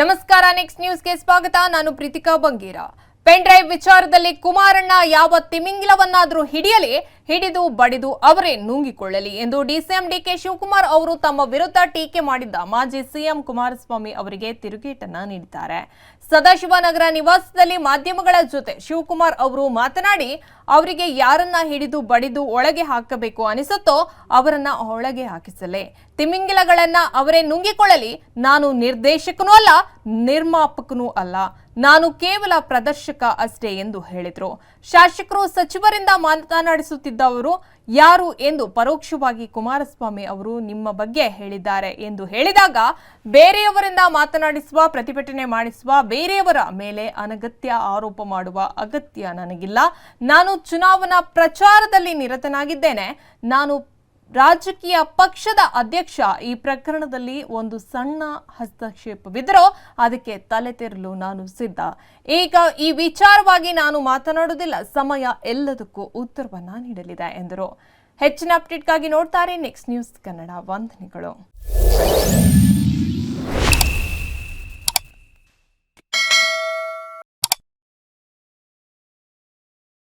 ನಮಸ್ಕಾರ ನೆಕ್ಸ್ಟ್ ನ್ಯೂಸ್ಗೆ ಸ್ವಾಗತ. ನಾನು ಪ್ರೀತಿಕಾ ಬಂಗೀರ. ಪೆನ್ ಡ್ರೈವ್ ವಿಚಾರದಲ್ಲಿ ಕುಮಾರಣ್ಣ ಯಾವ ತಿಮಿಂಗಿಲವನ್ನಾದರೂ ಹಿಡಿಯಲಿ ಹಿಡಿದು ಬಡಿದು ಅವರೇ ನುಂಗಿಕೊಳ್ಳಲಿ ಎಂದು ಡಿಸಿಎಂ ಡಿಕೆ ಶಿವಕುಮಾರ್ ಅವರು ತಮ್ಮ ವಿರುದ್ಧ ಟೀಕೆ ಮಾಡಿದ್ದ ಮಾಜಿ ಸಿಎಂ ಕುಮಾರಸ್ವಾಮಿ ಅವರಿಗೆ ತಿರುಗೇಟನ್ನ ನೀಡಿದ್ದಾರೆ. ಸದಾಶಿವನಗರ ನಿವಾಸದಲ್ಲಿ ಮಾಧ್ಯಮಗಳ ಜೊತೆ ಶಿವಕುಮಾರ್ ಅವರು ಮಾತನಾಡಿ, ಅವರಿಗೆ ಯಾರನ್ನ ಹಿಡಿದು ಬಡಿದು ಒಳಗೆ ಹಾಕಬೇಕು ಅನಿಸುತ್ತೋ ಅವರನ್ನ ಒಳಗೆ ಹಾಕಿಸಲಿ. ತಿಮಿಂಗಿಲಗಳನ್ನ ಅವರೇ ನುಂಗಿಕೊಳ್ಳಲಿ. ನಾನು ನಿರ್ದೇಶಕನೂ ಅಲ್ಲ, ನಿರ್ಮಾಪಕನೂ ಅಲ್ಲ. ನಾನು ಕೇವಲ ಪ್ರದರ್ಶಕ ಅಷ್ಟೇ ಎಂದು ಹೇಳಿದರು. ಶಾಸಕರು ಸಚಿವರಿಂದ ಮಾತನಾಡಿಸುತ್ತಿದ್ದವರು ಯಾರು ಎಂದು ಪರೋಕ್ಷವಾಗಿ ಕುಮಾರಸ್ವಾಮಿ ಅವರು ನಿಮ್ಮ ಬಗ್ಗೆ ಹೇಳಿದ್ದಾರೆ ಎಂದು ಹೇಳಿದಾಗ ಬೇರೆಯವರಿಂದ ಮಾತನಾಡಿಸುವ, ಪ್ರತಿಭಟನೆ ಮಾಡಿಸುವ, ಬೇರೆಯವರ ಮೇಲೆ ಅನಗತ್ಯ ಆರೋಪ ಮಾಡುವ ಅಗತ್ಯ ನನಗಿಲ್ಲ. ನಾನು ಚುನಾವಣಾ ಪ್ರಚಾರದಲ್ಲಿ ನಿರತನಾಗಿದ್ದೇನೆ. ನಾನು ರಾಜಕೀಯ ಪಕ್ಷದ ಅಧ್ಯಕ್ಷ ಈ ಪ್ರಕರಣದಲ್ಲಿ ಒಂದು ಸಣ್ಣ ಹಸ್ತಕ್ಷೇಪವಿದ್ದರೂ ಅದಕ್ಕೆ ತಲೆ ತೆರಲು ನಾನು ಸಿದ್ಧ. ಈಗ ಈ ವಿಚಾರವಾಗಿ ನಾನು ಮಾತನಾಡುವುದಿಲ್ಲ. ಸಮಯ ಎಲ್ಲದಕ್ಕೂ ಉತ್ತರವನ್ನ ನೀಡಲಿದೆ ಎಂದರು. ಹೆಚ್ಚಿನ ಅಪ್ಡೇಟ್ಗಾಗಿ ನೋಡ್ತಾರೆ. ನೆಕ್ಸ್ಟ್ ನ್ಯೂಸ್ ಕನ್ನಡ ವಂದನೆಗಳು.